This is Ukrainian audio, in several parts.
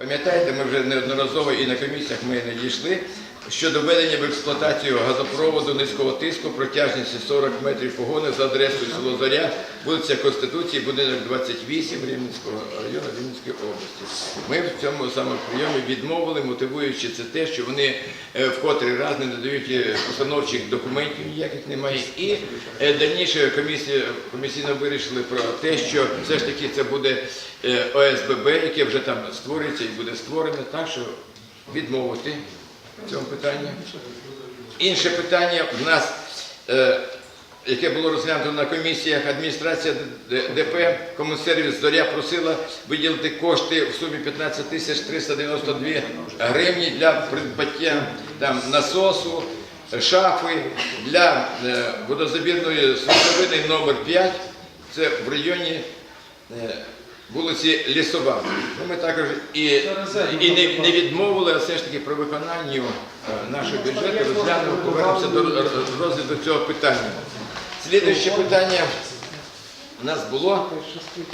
Пам'ятаєте, ми вже неодноразово і на комісіях ми не дійшли щодо введення в експлуатацію газопроводу низького тиску протяжністю 40 метрів погони за адресою село Зоря, вулиця Конституції, будинок 28 Рівненського району Рівненської області. Ми в цьому саме прийомі відмовили, мотивуючи це те, що вони е, в котрий раз не надають е, установчих документів, ніяких немає. І е, дальніше комісія комісійно вирішили про те, що все ж таки це буде ОСББ, яке вже там створюється і буде створене, так що відмовити в цьому питанні. Інше питання в нас, е, яке було розглянуто на комісіях, адміністрація ДП, комунсервіс Зоря просила виділити кошти в сумі 15 тисяч 392 гривні для придбаття там, насосу, шафи для е, водозабірної свердловини номер 5 це в районі е, вулиці Лісова. Ну, Ми також і, і не, не відмовили, а все ж таки про виконання е, нашого бюджету розглянемо, повернемося до розгляду цього питання. Слідуюче питання у нас було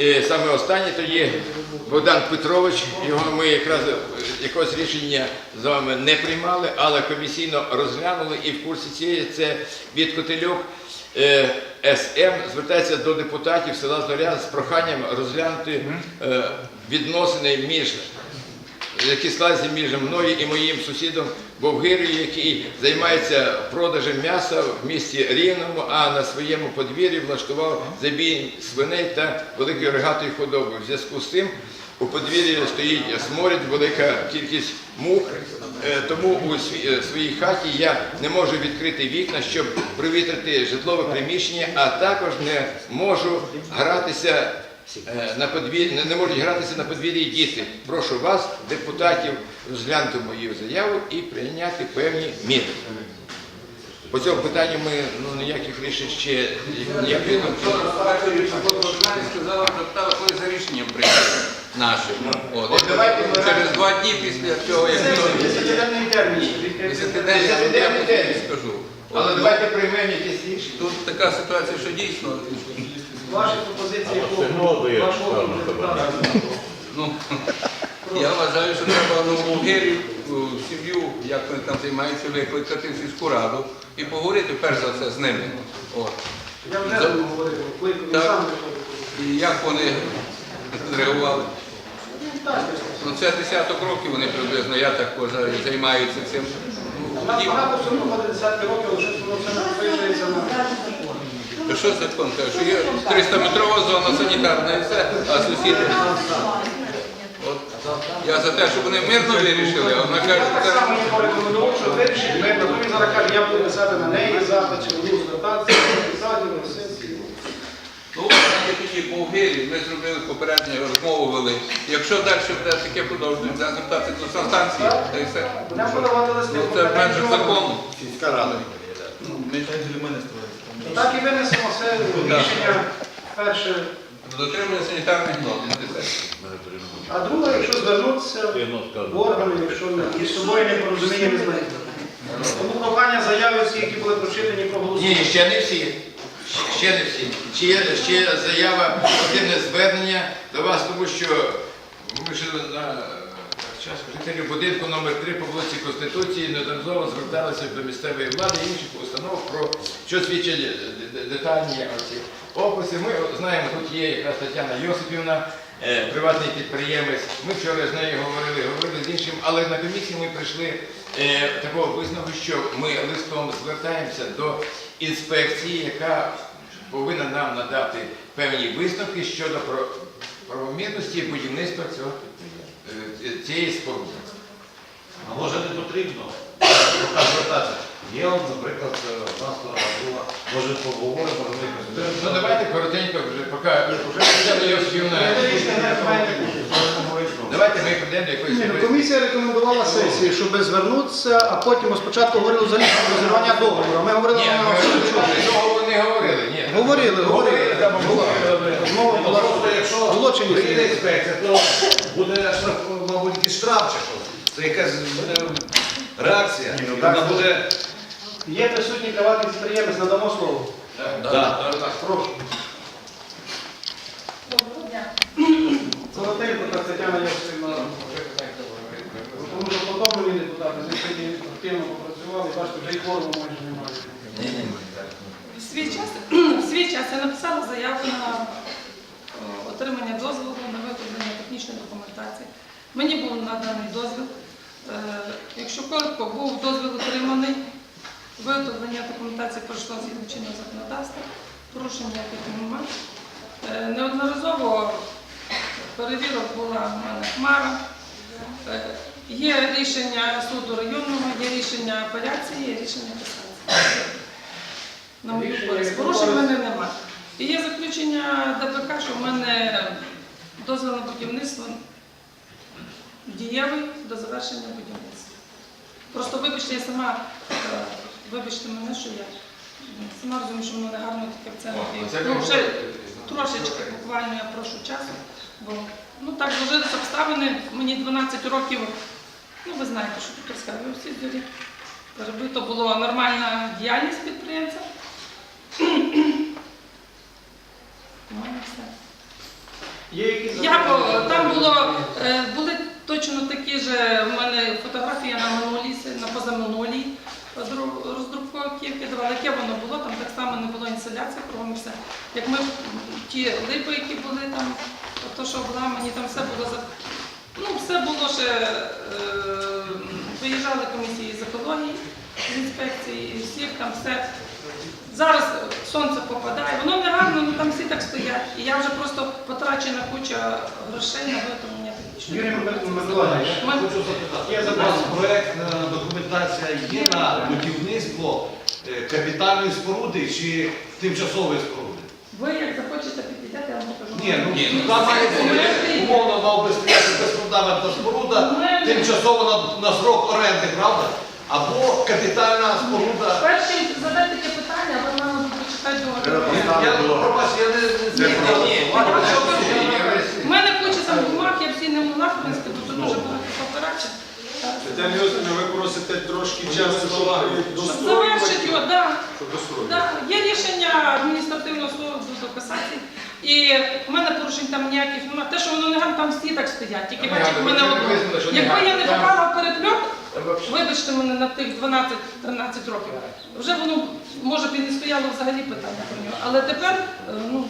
е, саме останнє, то є Богдан Петрович. Його ми якраз е, якогось рішення з вами не приймали, але комісійно розглянули і в курсі цієї це від Котельок СМ звертається до депутатів села Зоря з проханням розглянути е, відносини між які між мною і моїм сусідом Бовгирою, який займається продажем м'яса в місті Рівному, а на своєму подвір'ї влаштував забій свиней та великої рогатої худоби. В зв'язку з цим у подвір'ї стоїть сморід, велика кількість мух. Е, Тому у е, своїй хаті я не можу відкрити вікна, щоб привітрити житлове приміщення, а також не можу гратися Е, на подвір'ї, не, можуть гратися на подвір'ї діти. Прошу вас, депутатів, розглянути мою заяву і прийняти певні міри. По цьому питанню ми ну, ніяких рішень ще думки. сказала, коли за рішенням прийняти наше. От. От давайте Через два дні після цього, як Десятиденний термін. десятиденний, вам термін. скажу. Але давайте приймемо якісь рішення. Тут така ситуація, що дійсно, Ваші пропозиції вашого ну, я вважаю, що треба нову гирів, сім'ю, як вони там займаються, викликати в сільську раду і поговорити перш за все з ними. От. Я вже говорив, Клик, він сам виходив. І як вони зреагували. Ну, це десяток років вони приблизно, я так вважаю, займаються цим. У нас багато все одно ходить десятки років, але щось воно все не на То що закон каже, що є 300-метрова зона санітарна і все, а сусіди. От. Я за те, щоб вони мирно вирішили, а вона каже, Я так що само це... йому порекомендував, що вирішить мирно. Він зараз каже, я буду писати на неї завтра, чи буду звертатися, писати на сесії. Ну, знаєте, тоді ми зробили попередню розмову вели. Якщо далі буде таке продовження, треба звертатися до санстанції, та й все. Будемо. Ну, це в межах закону. Ми Так і винесемо все рішення перше. дотримуємо санітарних норм. А друге, якщо звернутися в органи, якщо не- між собою не порозуміння не знайдуть. Тому прохання заяви всі, які були прочитані, Ні, ще не всі. Ще не всі. Ще є ще заява, активне звернення до вас, тому що ми ж на час жителів будинку номер 3 по вулиці Конституції неодноразово зверталися до місцевої влади і інших установ про що свідчать д- детальні оці описи. Ми знаємо, тут є якраз Тетяна Йосипівна, е, приватний підприємець. Ми вчора з нею говорили, говорили з іншим, але на комісії ми прийшли е, такого висновку, що ми листом звертаємося до інспекції, яка повинна нам надати певні висновки щодо про- правомірності будівництва цього е, цієї споруди. А може не потрібно звертатися? Є, наприклад, е, одна сторона друга, може поговоримо, ми якось Ну давайте коротенько вже, поки Тетяна Йосипівна, давайте ми прийдемо до якоїсь. Ні, ну, комісія рекомендувала сесії, щоб звернутися, а потім спочатку говорили взагалі про розірвання договору. А Ми говорили Ні, ми абсолютно. довго не говорили. Ні. Говорили, говорили. там було. Розмова була Просто якщо було чи ні? прийде інспекція, то буде штраф, мабуть, якийсь штраф чи щось. То якась буде реакція. ну, І так. Вона буде Є присутній приватний підприємець, надамо слово. Да. Прошу. Солотенко та Тетяна Йосипівна, тому що подобані депутати, вони сьогодні активно попрацювали, бачите, вже й форму майже немає. В свій час, в свій час я написала заяву на е, отримання дозволу на виконання технічної документації. Мені був наданий дозвіл. Е, якщо коротко, був дозвіл отриманий, виготовлення документації пройшло згідно чинного законодавства, порушення яких немає. Е, неодноразово перевірок була в мене хмара. Е, Є рішення суду районного, є рішення апеляції, є рішення касації. На мою користь. Порушень в мене немає. І є заключення ДПК, що в мене дозвіл на будівництво дієвий до завершення будівництва. Просто вибачте, я сама, е, вибачте мене, що я сама розумію, що воно не гарно таке в центрі. Це Ну, трошечки буквально я прошу часу, бо ну так зложилися обставини, мені 12 років, ну ви знаєте, що тут розказую всі зорі. Перебито було нормальна діяльність підприємця. У мене все. Є якісь Я там було е, були точно такі ж. У мене фотографія на минулій, на позаминулій роздру- роздруковці, яке давали, яке воно було, там так само не було інсталяції, кругом все. Як ми ті липи, які були там, то що була, мені там все було за. Ну, все було ще. Е, виїжджали комісії з екології, з інспекції, і всіх там все. Зараз сонце попадає, воно не гарно, ну там всі так стоять. І я вже просто потрачена куча грошей на виготовлення. Юрій Миколаївич, Ми- Хочу запитати, Є у запитання. проект, е, документація є на будівництво е, капітальної споруди чи тимчасової споруди? Ви як захочете підійдете, я вам покажу. Ні, ну Ні, Ми там має бути умовно мав би стояти безфундаментна споруда, Ми- тимчасово на, на срок оренди, правда? Або капітальна споруда. Перш чим задати таке питання, ви мали б почитати договір. Я пробач, я не не Ні, ні, ні. У мене куча там бумаг, я всі не могла, в принципі, бо тут дуже багато паперачів. Тетяна Йосипівна, ви просите трошки часу, щоб Щоб завершити його, так. Щоб є рішення адміністративного суду до касації, і в мене порушень там ніяких немає. Те, що воно не гарно, там всі так стоять. Тільки Там бачите, в мене одно. Якби я не попала в перепльот, вибачте мене на тих 12-13 років, вже воно може б і не стояло взагалі питання про нього. Але тепер е, ну,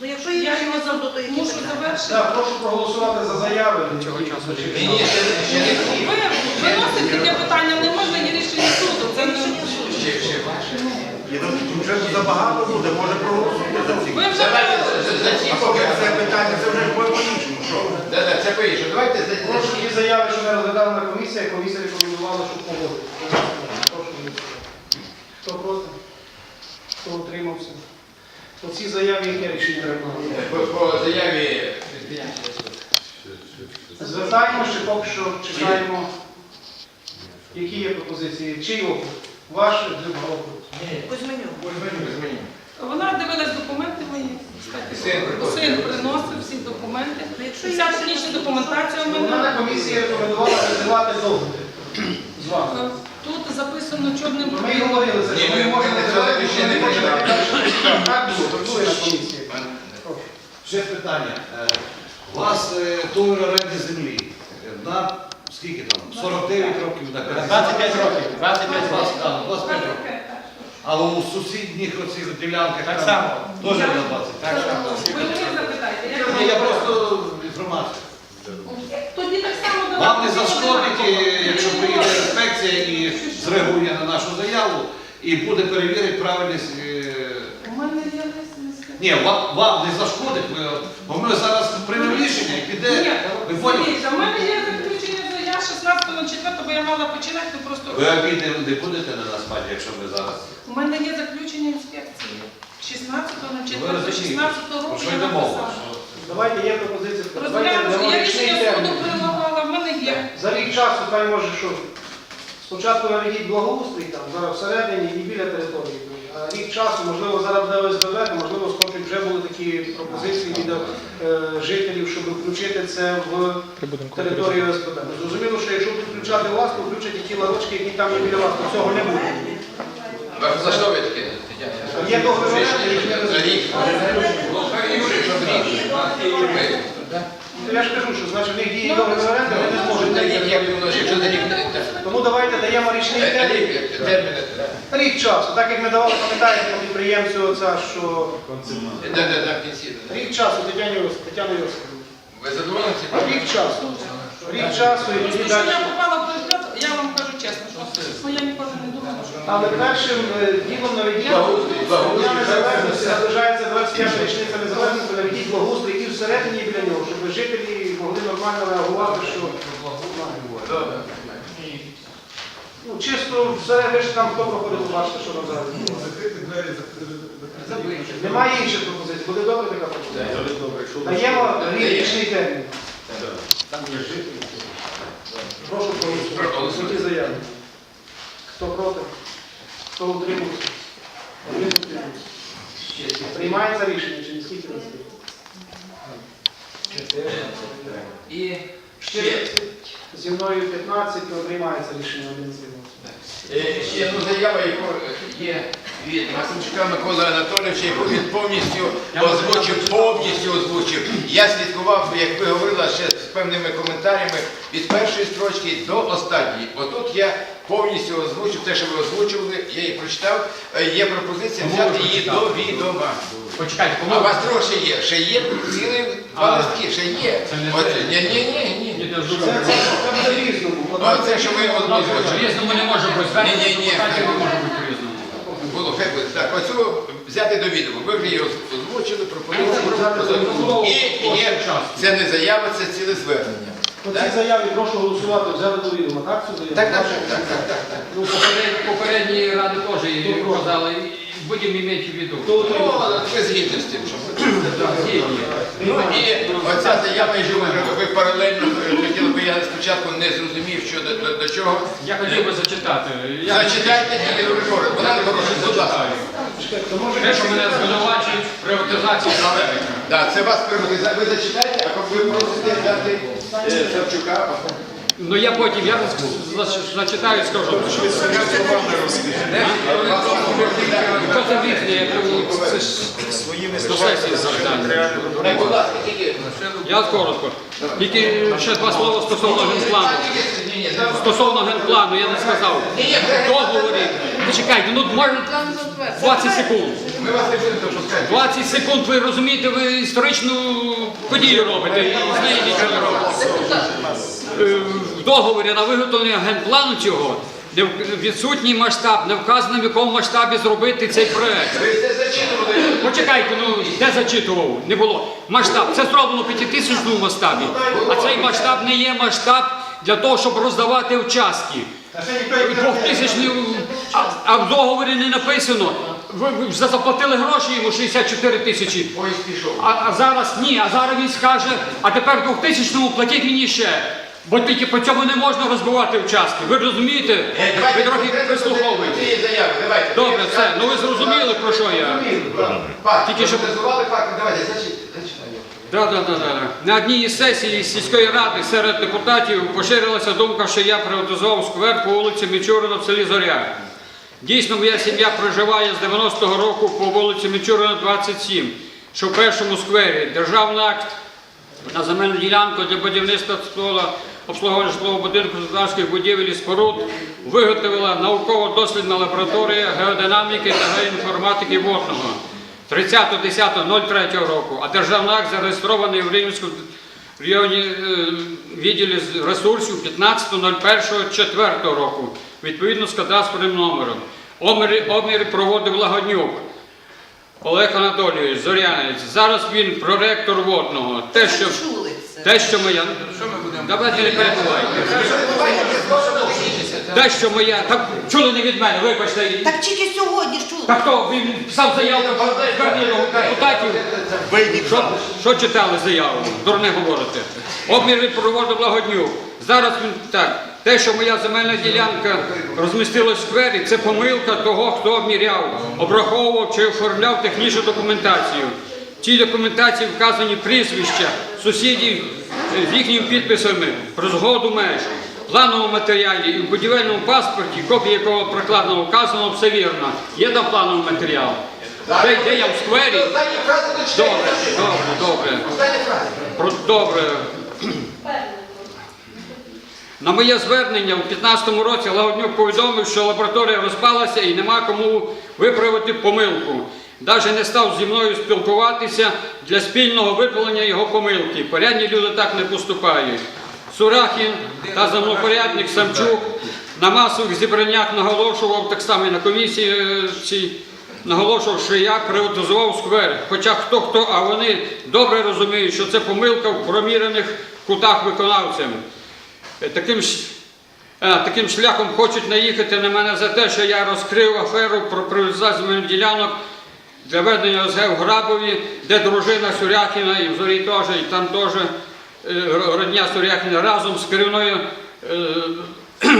Ну, якщо я є його рішення суду, то які мушу питання? завершити. Так, прошу проголосувати за заяви. Цього часу Ні, ні, ще не- ще не всі. Ви виносите таке питання, не можна є рішення суду. Це не Ще, ще ваше. Вже забагато буде, може проголосувати за ці. ви вже Давайте за- за- за ці А поки поки. це питання, це вже по-іншому. Що? Да, да, це по-іншому. Давайте за- за Прошу ці. ті заяви, що ми розглядали на комісії, комісія рекомендувала, щоб погодити. Прошу. Хто проти? Хто утримався? По цій заяві яке рішення треба? По, по заяві Звертаємо чи поки що чекаємо? Які є пропозиції? Чий округ? Ваш Дзюба округ? Кузьменюк. Вона дивилась документи мої. Син приносив. Всі документи. Вся технічна документація у Вона на комісії рекомендувала з вами. Е, Тут записано чорним Ми й говорили, за що ми- можемо це що ще не можемо. почали. Так було, на комісії. Ще питання. Е, У вас е, договір оренди землі е, на скільки там? 49 років на 25 років. 25 років. 25 років. А у сусідніх оцих ділянках Так там само. Теж на 20. Ви мені запитайте. як Ні, я просто інформацію. Вам не зашкодить, якщо приїде інспекція і зреагує на нашу заяву і буде перевірити правильність. У мене є. Ні, вам, вам не зашкодить, ми- бо ми зараз приймемо рішення і піде. Ні, Ви поняли? дивіться, в мене є заключення заяв 16.04, бо я мала починати, ну просто... Ви обід не, не будете на нас мати, якщо ми зараз. У мене є заключення інспекції. 16 на Ви 4 розумієте, 16 про року що я йде мова? написала. Давайте є пропозиція. Давайте Розглянемо, я рішення суду термін. Є. За рік часу хай може що. Спочатку наведіть благоустрій там, зараз всередині і біля території. А рік часу, можливо, зараз буде ОСББ, можливо, схочуть вже були такі пропозиції від е, жителів, щоб включити це в територію ОСББ. Ну, Зрозуміло, що якщо будуть включати вас, то включать і ті ларочки, які там є біля вас, то цього не буде. Вас влаштовує таке? Є договір які не за рік. Юрій, щоб рік. Ну, Я ж кажу, що значить в них діє договір оренди, вони не зможуть рік не- так. Тому давайте даємо річний Е, термін. Рік, часу, так як ми давали, пам'ятаєте, підприємцю оця, що рік часу Тетяна Йосиповна. Ви задоволені? Рік часу. Рік часу і тоді далі. я попала в бюджет, я вам кажу чесно, що ну, я ніколи не думала, що Але першим е, ділом наведіть Благоустрій, благоустрій. Наближається 25 річниця незалежності, наведіть благоустрій всередині і біля нього, щоб жителі могли нормально реагувати, що ну, чисто всередині ж там хто проходить, побачите, що там зараз. Закрити двері, закрити. Немає інших пропозицій, буде добре така пропозиція. Даємо річний термін. Прошу проголосувати. Ті заяви. Хто проти? Хто утримався? Один утримався. Приймається рішення, чи не скільки нас є? І ще, 14. Зі мною 15, то приймається рішення один з е, ще одну заяву, яку є від Максимчука Миколи Анатолійовича, яку він повністю озвучив, повністю озвучив. Я слідкував, як ви говорили, ще з певними коментарями від першої строчки до останньої. Отут я повністю озвучив те, що ви озвучували, я її прочитав. Е, Є пропозиція взяти її до відома. Почекайте, А у вас трошки є, ще є цілі два листки, ще є. Це не Оце, не Це, що ви озвучили. Різному не може бути. Звернення Ні, ні, ні. депутатів не може бути різному. Було хай буде. Так, оцю взяти до відома. Ви вже її озвучили, пропонували. І є, це не заява, це ціле звернення. По цій заяві прошу голосувати, взяти до відома, так? Цю заяву? Так, так, так, так, так, так. Ну, Попередні- Попередні ради теж і казали, і будемо мати в виду. Хто утримався? Ну, ви згідні з тим, що Так, згідні. Ну і оця заява, яку ви, ви паралельно е, я спочатку не зрозумів, що до, до, до чого. Я хотів би зачитати. Я Зачитайте тільки говорить. Вона хороша, будь ласка. Чекайте, то може Те, що мене звинувачують в приватизації Америки. Да, це вас приватизація. Ви зачитайте, а ви просите взяти е, Савчука. Ну я потім, я зачитаю і скажу. Що це вікні, я це ж Своїми завдання. Я коротко. Тільки ще два слова стосовно генплану. Стосовно генплану, я не сказав. Договорі. Почекайте, ну може 20 секунд. Ми вас не будемо допускати. 20 секунд, ви розумієте, ви історичну подію робите і з неї робите. Е, В договорі на виготовлення генплану цього відсутній масштаб, не вказано в якому масштабі зробити цей проект. Ви це зачитували. Почекайте, ну де зачитував? Не було. Масштаб. Це зроблено в п'ятитисячному масштабі. А цей масштаб не є масштаб для того, щоб роздавати участки. Двохтисячний, а, а в договорі не написано. Ви, ви вже заплатили гроші йому 64 тисячі. А, а зараз ні, а зараз він скаже, а тепер в 2000-му платіть мені ще. Бо тільки по цьому не можна розбивати участки. Ви розумієте? Е, Ви трохи прислуховуєте. Добре, все. Ну ви зрозуміли про що я. Тільки щоб-. Давайте, зачитайте. Да, да, да, да. На одній із сесій сільської ради серед депутатів поширилася думка, що я приватизував сквер по вулиці Мічурина в селі Зоря. Дійсно, моя сім'я проживає з 90-го року по вулиці Мічурина 27, що в першому сквері державний акт на земельну ділянку для будівництва стола обслуговування житлового будинку господарських будівель і споруд виготовила науково-дослідна лабораторія геодинаміки та геоінформатики водного 30.10.03 року, а державний акт зареєстрований в Рівненському районі е, відділі ресурсів 15.01.04 року, відповідно з кадастровим номером. Оміри, оміри проводив Лагоднюк. Олег Анатолійович, Зорянець, зараз він проректор водного. Те, що, те, що моя. Що ми будемо? Давайте не перебувайте. Те, що моя. Так чули не від мене, вибачте. Так тільки сьогодні ж чули. Так хто він писав заяву депутатів? Що, що читали заяву? Дурне говорите. Обмір проводив Благоднюк. Зараз він так. Те, що моя земельна ділянка розмістилась в сквері, це помилка того, хто обміряв, обраховував чи оформляв технічну документацію. В цій документації вказані прізвища сусідів е, з їхніми підписами про згоду меж. Плановому матеріалі і в будівельному паспорті, копія якого прокладено вказано, все вірно. Є там плановий матеріал. Де, де я в сквері? Добре, добре, добре. Про- Добре. На моє звернення у 2015 році Лагоднюк повідомив, що лабораторія розпалася і нема кому виправити помилку. Навіть не став зі мною спілкуватися для спільного виправлення його помилки. Порядні люди так не поступають. Сурахін та землопорядник Самчук на масових зібраннях наголошував, так само і на комісії е, наголошував, що я приватизував сквер. Хоча хто хто, а вони добре розуміють, що це помилка в промірених кутах виконавцем. Е, Таким, е, таким шляхом хочуть наїхати на мене за те, що я розкрив аферу про приватизацію ділянок для ведення ОСГ в Грабові, де дружина Суряхіна і в Зорі теж, і там теж родня Суряхіна разом з керівною е,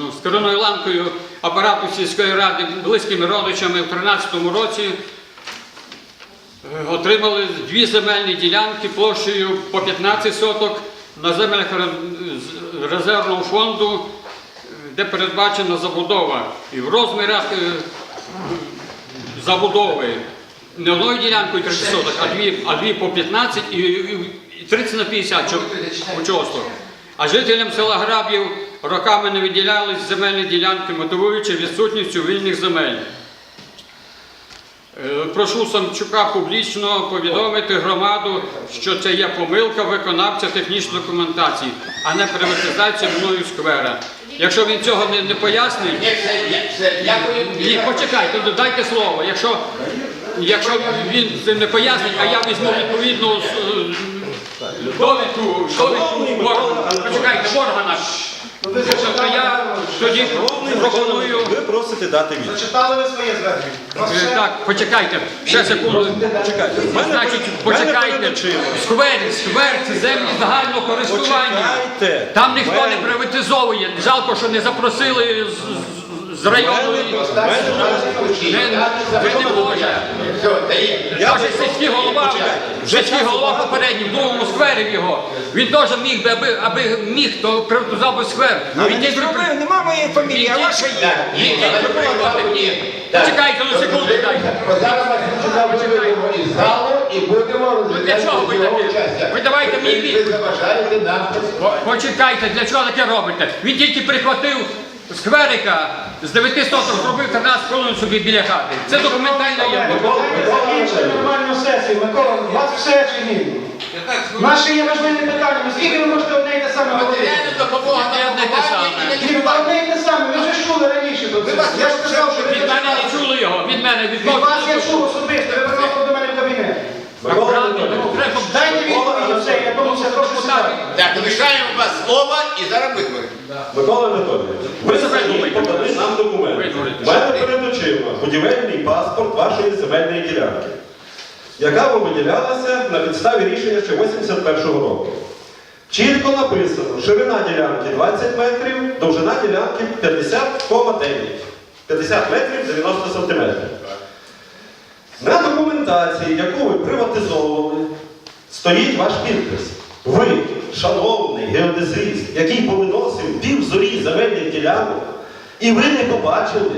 Ну, з керівною ланкою апарату сільської ради близькими родичами в 2013 році е, отримали дві земельні ділянки площею по 15 соток на землях резервного фонду, е, де передбачена забудова. І в розмірах е, забудови не одною ділянкою 30 соток, а дві, а дві по 15 і, і- і 30 на 50 чо- участок. А жителям села Грабів роками не виділялись земельні ділянки, мотивуючи відсутністю вільних земель. Е, Прошу Самчука публічно повідомити громаду, що це є помилка виконавця технічної документації, а не приватизація мною сквера. Якщо він цього не, не пояснить, Ні, все, я- все, дякую. ні, почекайте, дайте слово. Якщо, якщо він це не пояснить, а я візьму відповідну е, довідку, довідку органа. Почекайте, органа. То я тоді пропоную. Ви просите дати відповідь. Зачитали ви своє звернення? Е? Так, почекайте, ще секунду. Почекайте. Мене Значить, почекайте. Сквер, сквер, це землі загального користування. Почекайте. Там ніхто не приватизовує. Жалко, що не запросили з, з- району. Ви не би- сільський голова, сільський голова попередній, в другому сквері його. Він теж міг би, аби, аби міг, то приватизував би сквер. Він тільки при- нема моєї фамілії, він тільки- він тільки приватизував. Ні. Почекайте, ну секунду дайте. Зараз Максимчука виведемо із залу і будемо Ну для чого ви його участя. Ви давайте мені відповідь. Почекайте, для чого таке робите? Він тільки прихватив скверика з 9 соток, зробив 13 хвилин собі біля хати. Це документальна є. Закінчили нормальну сесію. Микола, у вас все чи ні? Наші є важливі питання. Скільки ви можете одне й те саме говорити? Допомога на одне те саме. Ні, одне й те саме. Ви вже ж чули раніше. Я ж сказав, що ви Від мене не чули його, від мене, від Від вас я чув особисто. Ви приходили до мене в кабінет. Ну, Дайте відповіді, все, я тому все прошу сідати. Так, лишаємо вас слова і зараз вибори. Микола Анатолійович, ви подали нам документи. У мене перед очима будівельний паспорт вашої земельної ділянки, яка вам виділялася на підставі рішення ще 81-го року. Чітко написано, ширина ділянки 20 метрів, довжина ділянки 50,9. 50 метрів 90 сантиметрів. На документації, яку ви приватизовували, стоїть ваш підпис. Ви, шановний геодезист, який повиносив півзорі земельних ділянок, і ви не побачили,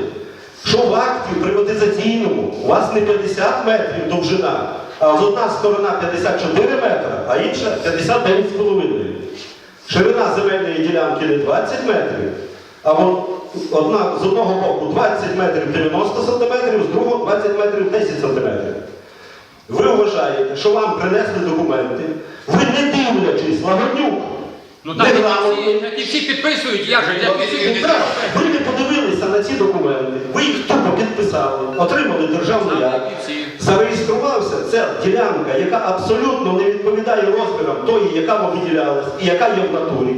що в акті приватизаційному у вас не 50 метрів довжина, а з одна сторона 54 метра, а інша 59,5. Ширина земельної ділянки не 20 метрів, а от одна з одного боку 20 метрів 90 сантиметрів, з другого 20 метрів 10 сантиметрів. Ви вважаєте, що вам принесли документи, ви не дивлячись, лагоднюк, Ну так і всі, і всі підписують, я ж я всі Ну, Ви не подивилися на ці документи, ви їх тупо підписали, отримали державний акт. Зареєструвався. Ця ділянка, яка абсолютно не відповідає розмірам тої, яка вам виділялась і яка є в натурі.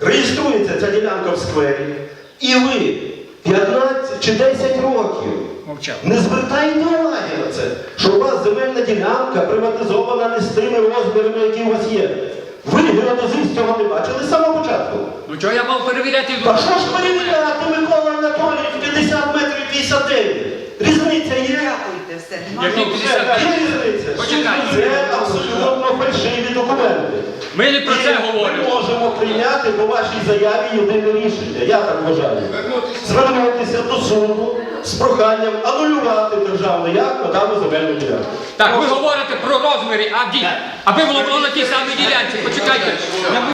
Реєструється ця ділянка в сквері, і ви 15 чи 10 років не звертайте уваги на це, що у вас земельна ділянка приватизована не з тими розмірами, які у вас є. Ви геодезист цього не бачили з самого початку. Ну чого я мав перевіряти? Та що ж перевіряти, Микола Анатолійович, 50 метрів 59? Різниця є. Дякуйте, все. Які 50 Є. Почекайте. Це абсолютно фальшиві документи. Ми не про це говоримо. Ми можемо прийняти по вашій заяві єдине рішення, я так вважаю. Звернутися до суду з проханням анулювати державний акт на дану земельну ділянку. Так, ви говорите про розміри, а ді. Аби воно було на тій самій ділянці. Почекайте.